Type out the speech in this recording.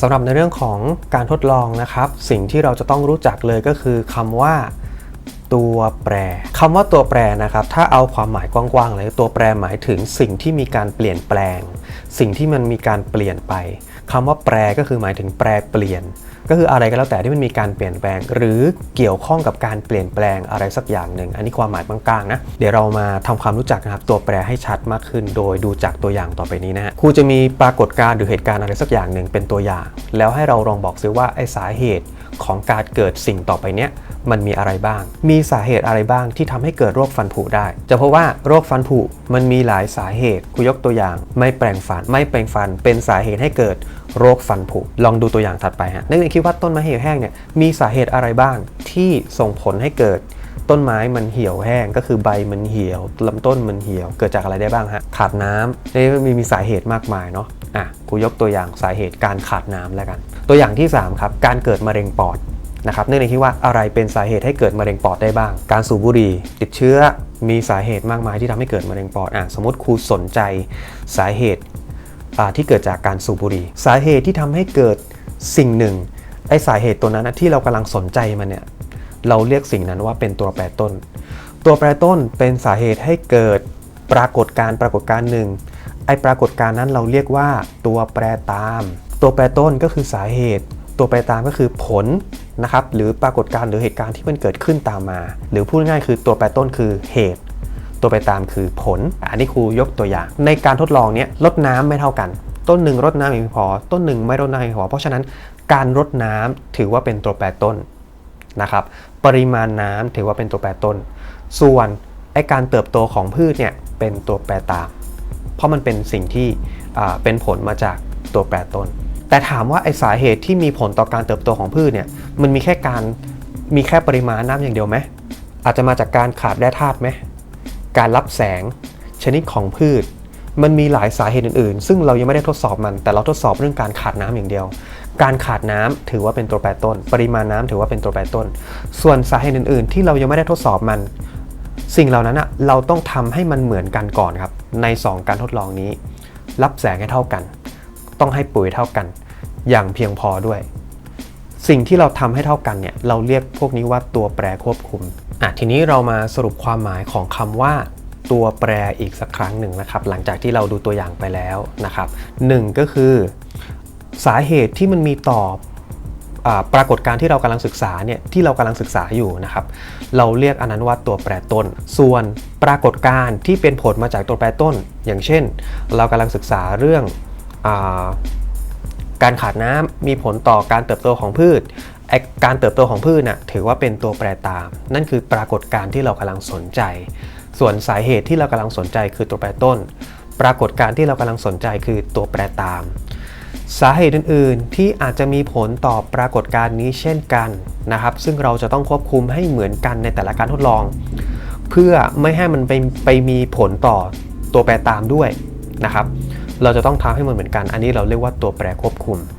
สำหรับในเรื่องของการทดลองนะครับ สิ่งที่เราจะต้องรู้จักเลยก็คือคำว่า ตัวแปรคำว่าตัวแปรนะครับ ถ้าเอาความหมายกว้างๆเลยตัวแปรหมายถึงสิ่งที่มีการเปลี่ยนแปลง สิ่งที่มันมีการเปลี่ยนไปคำว่าแปรก็คือหมายถึงแปรเปลี่ยน ก็คืออะไรก็แล้วแต่ที่มันมีการเปลี่ยนแปลง หรือเกี่ยวข้องกับการเปลี่ยนแปลงอะไรสักอย่างหนึ่ง อันนี้ความหมายกว้างๆนะเดี๋ยวเรามาทำความรู้จักนะครับตัวแปรให้ชัดมากขึ้น โดยดูจากตัวอย่างต่อไปนี้นะฮะครูจะมีปรากฏการณ์หรือเหตุการณ์อะไรสักอย่างหนึ่งเป็นตัวอย่าง แล้วให้เราลองบอกซิว่าไอ้สาเหตุของการเกิดสิ่งต่อไปเนี้ยมันมีอะไรบ้าง มีีสาเหตุอะไรบ้างที่ทำให้เกิดโรคฟันผุได้ จะพบว่าโรคฟันผุมันมีหลายสาเหตุคุยกตัวอย่าง ไม่แปลงฟัน ไม่แปลงฟัน เป็นสาเหตุให้เกิดโรคฟันผุ ลองดูตัวอย่างถัดไปฮะนักเรียนคิดว่าต้นไม้เหี่ยวแห้งเนี่ยมีสาเหตุอะไรบ้างที่ส่งผลให้เกิดต้นไม้มันเหี่ยวแห้งก็คือใบมันเหี่ยวลำต้นมันเหี่ยวเกิดจากอะไรได้บ้างฮะขาดน้ำนี่มีมีสาเหตุมากมายเนาะอะกูยกตัวอย่างสาเหตุการขาดน้ำแล้วกัน ตัวอย่างที่สามครับ การเกิดมะเร็งปอด นะครับเนื่องในที่ว่าอะไรเป็นสาเหตุให้เกิดมะเร็งปอดได้บ้าง การสูบบุหรี่ติดเชื้อมีสาเหตุมากมายที่ทำให้เกิดมะเร็งปอดอะสมมติครูสนใจสาเหตุที่เกิดจากการสูบบุหรี่ สาเหตุที่ทำให้เกิดสิ่งหนึ่งไอสาเหตุตัวนั้นนะที่เรากำลังสนใจมันเนี่ยเราเรียกสิ่งนั้นว่าเป็นตัวแปรต้น ตัวแปรต้นเป็นสาเหตุให้เกิดปรากฏการปรากฏการหนึ่งไอปรากฏการนั้นเราเรียกว่าตัวแปรตาม ตัวแปรต้นก็คือสาเหตุ ตัวแปรตามก็คือผล นะครับหรือปรากฏการณ์หรือเหตุการณ์ที่มันเกิดขึ้นตามมา หรือพูดง่ายคือตัวแปรต้นคือเหตุ ตัวแปตามคือผล อันนี้ครูยกตัวอย่าง ในการทดลองเนี้ยลดน้ำไม่เท่ากัน ต้นหนึ่งรดน้ำไม่พอ ต้นหนึ่งไม่รดน้ำไม่พอ เพราะฉะนั้นการรดน้ำถือว่าเป็นตัวแปรต้นนะครับ ปริมาณน้ำถือว่าเป็นตัวแปรต้น ส่วนไอการเติบโตของพืชเนี่ยเป็นตัวแปรตาม เพราะมันเป็นสิ่งที่เป็นผลมาจากตัวแปรต้น แต่ถามว่าไอสาเหตุที่มีผลต่อการเติบโตของพืชเนี่ยมันมีแค่การมีแค่ปริมาณน้ำอย่างเดียวไหมอาจจะมาจากการขาดแร่ธาตุไหมการรับแสงชนิดของพืช มันมีหลายสาเหตุอื่นๆ ซึ่งเรายังไม่ได้ทดสอบมัน แต่เราทดสอบเรื่องการขาดน้ำอย่างเดียว การขาดน้ำถือว่าเป็นตัวแปรต้น ปริมาณน้ำถือว่าเป็นตัวแปรต้น ส่วนสาเหตุอื่นๆ ที่เรายังไม่ได้ทดสอบมัน สิ่งเหล่านั้นอะเราต้องทำให้มันเหมือนกันก่อนครับใน 2 การทดลองนี้ รับแสงให้เท่ากัน ต้องให้ปุ๋ยเท่ากัน อย่างเพียงพอด้วย สิ่งที่เราทำให้เท่ากันเนี่ยเราเรียกพวกนี้ว่าตัวแปรควบคุมอะทีนี้เรามาสรุปความหมายของคำว่าตัวแปรอีกสักครั้งหนึ่งนะครับ หลังจากที่เราดูตัวอย่างไปแล้วนะครับหนึ่งก็คือ สาเหตุที่มันมีต่ออาปรากฏการที่เรากำลังศึกษาเนี่ยที่เรากำลังศึกษาอยู่นะครับ เราเรียกอันนั้นว่าตัวแปรต้น ส่วนปรากฏการที่เป็นผลมาจากตัวแปรต้น อย่างเช่น เรากำลังศึกษาเรื่อง การขาดน้ำมีผลต่อการเติบโตของพืช การเติบโตของพืชน่ะถือว่าเป็นตัวแปรตาม นั่นคือปรากฏการณ์ที่เรากำลังสนใจ ส่วนสาเหตุที่เรากำลังสนใจคือตัวแปรต้น ปรากฏการณ์ที่เรากำลังสนใจคือตัวแปรตาม สาเหตุอื่น ๆ ที่อาจจะมีผลต่อปรากฏการณ์นี้เช่นกันนะครับ ซึ่งเราจะต้องควบคุมให้เหมือนกันในแต่ละการทดลอง เพื่อไม่ให้มันไปไปมีผลต่อตัวแปรตามด้วยนะครับ เราจะต้องทำให้มันเหมือนกัน อันนี้เราเรียกว่าตัวแปรควบคุม